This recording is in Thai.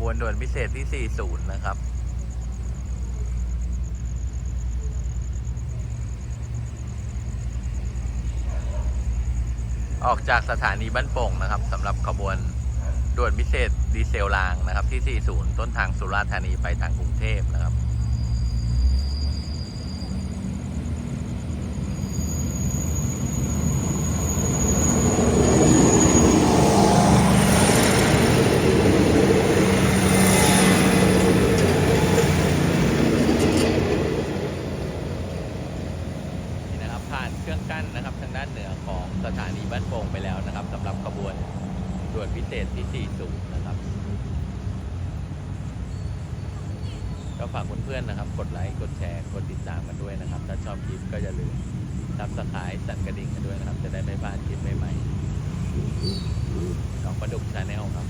บวนด่วนพิเศษที่ 40 นะครับ ออกจากสถานีบ้านโป่งนะครับสำหรับขบวนด่วนพิเศษดีเซลรางนะครับที่ 40 ต้นทางสุราษฎร์ธานีไปทางกรุงเทพนะครับ นี่นะครับผ่านเครื่องกั้นนะครับ ทางด้านเหนือของสถานีบ้านโป่งไปแล้วนะครับสำหรับขบวนด่วนพิเศษที่ 40 นะครับ ก็ฝากเพื่อนๆนะครับ กดไลค์ กดแชร์ กดติดตามกันด้วยนะครับ ถ้าชอบคลิปก็อย่าลืมทับสไครต์สั่นกระดิ่งกันด้วยนะครับ จะได้ไม่พลาดคลิปใหม่ๆของประดุกชาแนลครับ